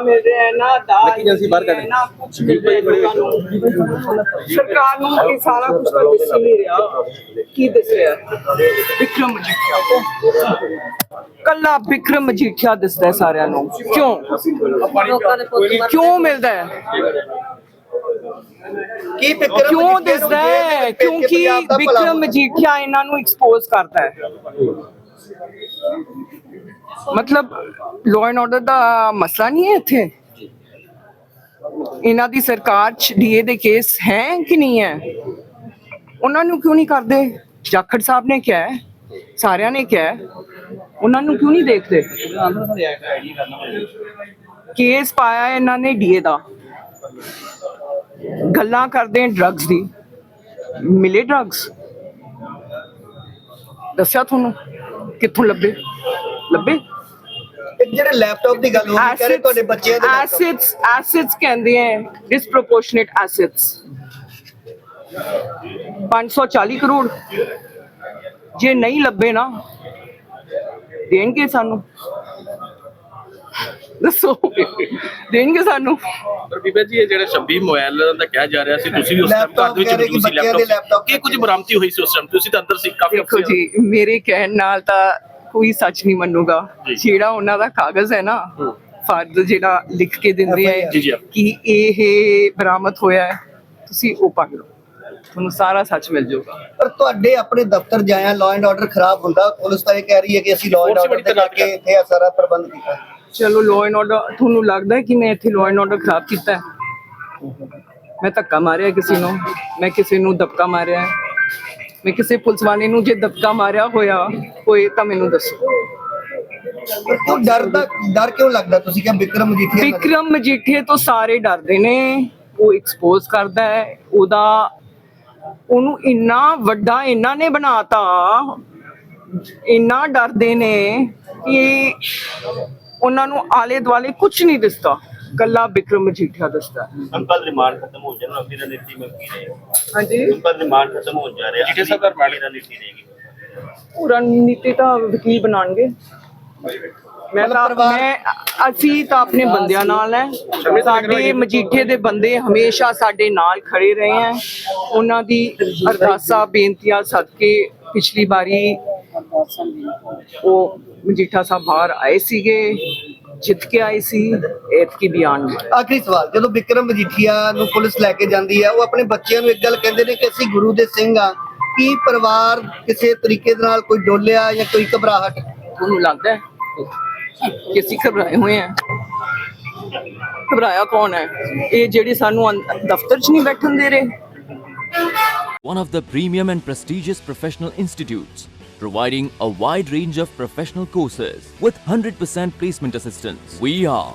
ਮਿਲ ਰਿਹਾ ਹੈ ਨਾ ਲੱਕੀ ਬਾਹਰ ਮਿਲ ਰਹੀ ਹੈ। ਨਾ ਕੁਝ ਮਿਲ ਰਿਹਾ ਲੋਕਾਂ ਨੂੰ। ਸਰਕਾਰ ਨੂੰ ਇਹ ਸਾਰਾ ਕੁਝ ਤਾਂ ਦਿਸ ਹੀ ਨਹੀਂ ਰਿਹਾ। ਕੀ ਦਿਸ ਰਿਹਾ ਵਿਕਰਮ ਮਜੀਠੀਆ ਕੱਲਾ ਵਿਕਰਮ ਮਜੀਠੀਆ ਦਿਸਦਾ ਹੈ ਸਾਰਿਆਂ ਨੂੰ। ਕਿਉਂ? ਕਿਉਂ ਮਿਲਦਾ ਹੈ? ਕੀ ਵਿਕਰਮ ਕਿਉਂ ਮਜੀਠੀਆ ਨੂੰ ਦਿਸਦਾ ਹੈ? ਵੇਖ ਕੇ ਕਿਉਂਕਿ ਪੰਜਾਬ ਦਾ ਭਲਾ ਵਿਕਰਮ ਮਜੀਠੀਆ ਇਹਨਾਂ ਨੂੰ ਐਕਸਪੋਜ਼ ਕਰਦਾ ਹੈ। ਮਤਲਬ ਲਾਅ ਐਂਡ ਆਰਡਰ ਦਾ ਮਸਲਾ ਨਹੀਂ ਹੈ ਇੱਥੇ? ਇਹਨਾਂ ਦੀ ਸਰਕਾਰ ਚ ਡੀਏ ਦੇ ਕੇਸ ਹੈ ਕਿ ਨਹੀਂ ਹੈ? ਉਹਨਾਂ ਨੂੰ ਕਿਉਂ ਨਹੀਂ ਕਰਦੇ? ਜਾਖੜ ਸਾਹਿਬ ਨੇ ਕਿਹਾ ਹੈ, ਸਾਰਿਆਂ ਨੇ ਕਿਹਾ ਹੈ। ਉਹਨਾਂ ਨੂੰ ਕਿਉਂ ਨਹੀਂ ਦੇਖਦੇ? ਕੇਸ ਪਾਇਆ ਹੈ ਇਹਨਾਂ ਨੇ ਡੀਏ ਦਾ। ਗੱਲਾਂ ਕਰਦੇ ਡਰੱਗਸ ਦੀ। ਮਿਲੇ ਡਰੱਗਸ ਦੱਸਿਆ ਤੁਹਾਨੂੰ? ਕਿੱਥੋਂ ਲੱਭੇ? ਲੱਭੇ? ਇੱਕ ਜਿਹੜੇ ਲੈਪਟਾਪ ਦੀ ਗੱਲ ਹੋ ਰਹੀ ਕਹ ਰਹੇ ਤੁਹਾਡੇ ਬੱਚਿਆਂ ਦੇ। ਐਸਿਡਸ ਐਸਿਡਸ ਕਹਿੰਦੇ ਹੈ ਡਿਸਪ੍ਰੋਪੋਰਸ਼ਨੇਟ ਐਸਿਡਸ 540 ਕਰੋੜ। ਜੇ ਨਹੀਂ ਲੱਭੇ ਨਾ ਦੇਣਗੇ ਸਾਨੂੰ। ਦੱਸੋ। ਦੇਣਗੇ ਸਾਨੂੰ। ਪਰ ਬੀਬਾ ਜੀ ਇਹ ਜਿਹੜੇ 26 ਮੋਬਾਈਲ ਦਾ ਕਿਹਾ ਜਾ ਰਿਹਾ ਸੀ ਤੁਸੀਂ ਉਸ ਟਾਈਮ ਘਰ ਦੇ ਵਿੱਚ ਮੌਜੂਦ ਸੀ ਲੈਪਟਾਪ ਕੀ ਕੁਝ ਬਰਾਮਤੀ ਹੋਈ ਸੀ ਉਸ ਟਾਈਮ ਤੁਸੀਂ ਤਾਂ ਅੰਦਰ ਸੀ ਕਾਫੀ ਦੇਖੋ ਜੀ ਮੇਰੇ ਕਹਿਣ ਨਾਲ ਤਾਂ ਕੋਈ ਸੱਚ ਨਹੀਂ ਮੰਨੂਗਾ। ਜਿਹੜਾ ਉਹਨਾਂ ਦਾ ਕਾਗਜ਼ ਹੈ ਨਾ ਹੂੰ। ਫਰਜ਼ ਜਿਹੜਾ ਲਿਖ ਕੇ ਦਿੰਦੇ ਆ। ਕਿ ਇਹ ਬਰਾਮਦ ਹੋਇਆ ਹੈ ਤੁਸੀਂ ਉਹ ਪੜ੍ਹ ਲਓ ਤੁਹਾਨੂੰ ਸਾਰਾ ਸੱਚ ਮਿਲ ਜਾਊਗਾ। ਪਰ ਤੁਹਾਡੇ ਆਪਣੇ ਦਫ਼ਤਰ ਜਾਇਆ ਲਾਅ ਐਂਡ ਆਰਡਰ ਖਰਾਬ ਹੁੰਦਾ ਪੁਲਿਸ ਤਾਂ ਇਹ ਕਹਿ ਰਹੀ ਹੈ ਕਿ ਅਸੀਂ ਲਾਅ ਐਂਡ ਆਰਡਰ ਤੇ ਕਰਕੇ ਇੱਥੇ ਇਹ ਸਾਰਾ ਪ੍ਰਬੰਧ ਕੀਤਾ। ਚਲੋ ਲਾਅ ਐਂਡ ਆਰਡਰ ਤੁਹਾਨੂੰ ਲੱਗਦਾ ਹੈ ਕਿ ਮੈਂ ਇੱਥੇ ਲਾਅ ਐਂਡ ਆਰਡਰ ਖਰਾਬ ਕੀਤਾ ਹੈ? ਮੈਂ ਧੱਕਾ ਮਾਰਿਆ ਕਿਸੇ ਨੂੰ ਮੈਂ ਕਿਸੇ ਨੂੰ ਦਬਕਾ ਮਾਰਿਆ ਹੈ? ਮੈਂ ਕਿਸੇ ਪੁਲਿਸ ਵਾਲੇ ਨੂੰ ਜੇ ਦਬਕਾ ਮਾਰਿਆ ਹੋਇਆ ਹੋਏ ਤਾਂ ਮੈਨੂੰ ਦੱਸੋ। ਕਿਉਂ ਡਰ ਦਾ ਡਰ ਕਿਉਂ ਲੱਗਦਾ? ਤੁਸੀਂ ਕਿਹਾ ਵਿਕਰਮ ਮਜੀਠੀਆ ਨਾਲ- ਵਿਕਰਮ ਮਜੀਠੀਏ ਤੋਂ ਸਾਰੇ ਡਰਦੇ ਨੇ। ਉਹ ਐਕਸਪੋਜ਼ ਕਰਦਾ ਹੈ। ਉਹਦਾ ਉਹਨੂੰ ਇੰਨਾ ਵੱਡਾ ਇਹਨਾਂ ਨੇ ਬਣਾਤਾ। ਇੰਨਾ ਡਰਦੇ ਨੇ ਕਿ ਉਹਨਾਂ ਨੂੰ ਆਲੇ ਦੁਆਲੇ ਕੁਝ ਨਹੀਂ ਦਿਸਦਾ। ਕੱਲਾ ਵਿਕਰਮ ਮਜੀਠੀਆ ਦਿਸਦਾ। ਅੰਕਲ ਰਿਮਾਂਡ ਖਤਮ ਹੋ ਜਾਣਾ ਅਗਲੀ ਰਣਨੀਤੀ ਮੈਂ ਕੀ ਰਹੇ ਹਾਂਜੀ। ਅੰਕਲ ਰਿਮਾਂਡ ਖਤਮ ਹੋ ਜਾ ਰਿਹਾ ਜੀ, ਸਾਹਿਬ ਦਾ ਰਣਨੀਤੀ ਰਹੇਗੀ? ਉਹ ਰਣਨੀਤੀ ਤਾਂ ਵਕੀਲ ਬਣਾਣਗੇ ਮੈਂ ਤਾਂ ਮੈਂ ਅਸੀਂ ਤਾਂ ਆਪਣੇ ਬੰਦਿਆਂ ਨਾਲ ਹੈ। ਸਾਡੇ ਮਜੀਠੇ ਦੇ ਬੰਦੇ ਹਮੇਸ਼ਾ ਸਾਡੇ ਨਾਲ ਖੜੇ ਰਹੇ ਹੈ। ਉਹਨਾਂ ਦੀ ਅਰਦਾਸਾਂ ਬੇਨਤੀਆਂ ਸਦਕੇ ਪਿਛਲੀ ਵਾਰੀ ਉਹ ਮਜੀਠਾ ਸਾਹਿਬ ਬਾਹਰ ਆਏ ਸੀਗੇ ਜਿੱਤ ਕੇ ਆਏ ਸੀ। ਐਤਕੀ ਵੀ ਆਉਣਗੇ ਆਖਰੀ ਸਵਾਲ ਜਦੋਂ ਵਿਕਰਮ ਮਜੀਠੀਆ ਨੂੰ ਪੁਲਿਸ ਲੈ ਕੇ ਜਾਂਦੀ ਹੈ ਉਹ ਆਪਣੇ ਬੱਚਿਆਂ ਨੂੰ ਇੱਕ ਗੱਲ ਕਹਿੰਦੇ ਨੇ ਕਿ ਅਸੀਂ ਗੁਰੂ ਦੇ ਸਿੰਘ ਆ ਕੀ ਪਰਿਵਾਰ ਕਿਸੇ ਤਰੀਕੇ ਦੇ ਨਾਲ ਕੋਈ ਡੋਲਿਆ ਜਾਂ ਕੋਈ ਘਬਰਾਹਟ? ਤੁਹਾਨੂੰ ਲੱਗਦਾ ਹੈ ਕਿ ਅਸੀਂ ਘਬਰਾਏ ਹੋਏ ਹਾਂ। ਘਬਰਾਇਆ ਕੌਣ ਹੈ? ਇਹ ਜਿਹੜੇ ਸਾਨੂੰ ਦਫ਼ਤਰ 'ਚ ਨਹੀਂ ਬੈਠਣ ਦੇ ਰਹੇ। One of the premium and prestigious professional institutes, providing a wide range of professional courses with 100% placement assistance. We are